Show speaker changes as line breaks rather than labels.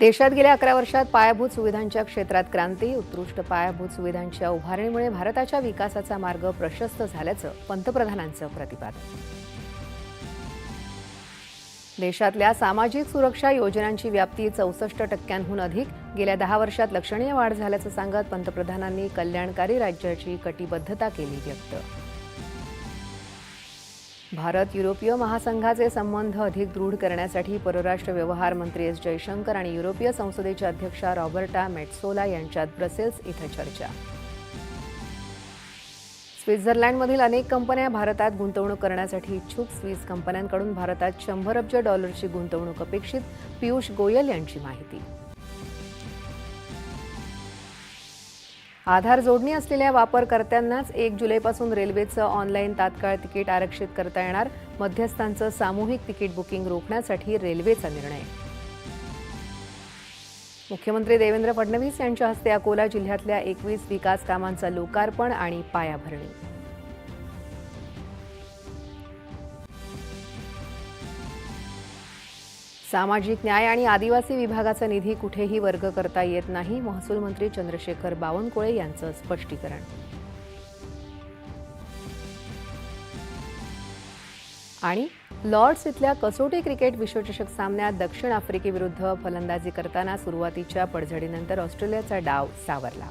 देशात गेल्या अकरा वर्षात पायाभूत सुविधांच्या क्षेत्रात क्रांती उत्कृष्ट पायाभूत सुविधांच्या उभारणीमुळे भारताच्या विकासाचा मार्ग प्रशस्त झाल्याचं पंतप्रधानांचं प्रतिपादन. देशातल्या सामाजिक सुरक्षा योजनांची व्याप्ती चौसष्ट टक्क्यांहून अधिक गेल्या दहा वर्षात लक्षणीय वाढ झाल्याचं सांगत पंतप्रधानांनी कल्याणकारी राज्याची कटिबद्धता केली व्यक्त. भारत युरोपीय महासंघाचे संबंध अधिक दृढ करण्यासाठी परराष्ट्र व्यवहार मंत्री एस जयशंकर आणि युरोपीय संसदेच्या अध्यक्षा रॉबर्टा मेट्सोला यांच्यात ब्रसेल्स इथं चर्चा. स्वित्झर्लंडमधील अनेक कंपन्या भारतात गुंतवणूक करण्यासाठी इच्छुक. स्विस कंपन्यांकडून भारतात शंभर अब्ज डॉलरची गुंतवणूक अपेक्षित. पियुष गोयल यांची माहिती. आधार जोडणी असलेल्या वापरकर्त्यांनाच एक जुलैपासून रेल्वेचं ऑनलाईन तात्काळ तिकीट आरक्षित करता येणार. मध्यस्थांचं सामूहिक तिकीट बुकिंग रोखण्यासाठी रेल्वेचा निर्णय. मुख्यमंत्री देवेंद्र फडणवीस यांच्या हस्ते अकोला जिल्ह्यातल्या एकवीस विकास कामांचं लोकार्पण आणि पायाभरणी. सामाजिक न्याय आणि आदिवासी विभागाचा निधी कुठेही वर्ग करता येत नाही महसूल मंत्री चंद्रशेखर बावनकुळे यांचं स्पष्टीकरण. आणि लॉर्ड्स इथल्या कसोटी क्रिकेट विश्वचषक सामन्यात दक्षिण आफ्रिकेविरुद्ध फलंदाजी करताना सुरुवातीच्या पडझडीनंतर ऑस्ट्रेलियाचा डाव सावरला.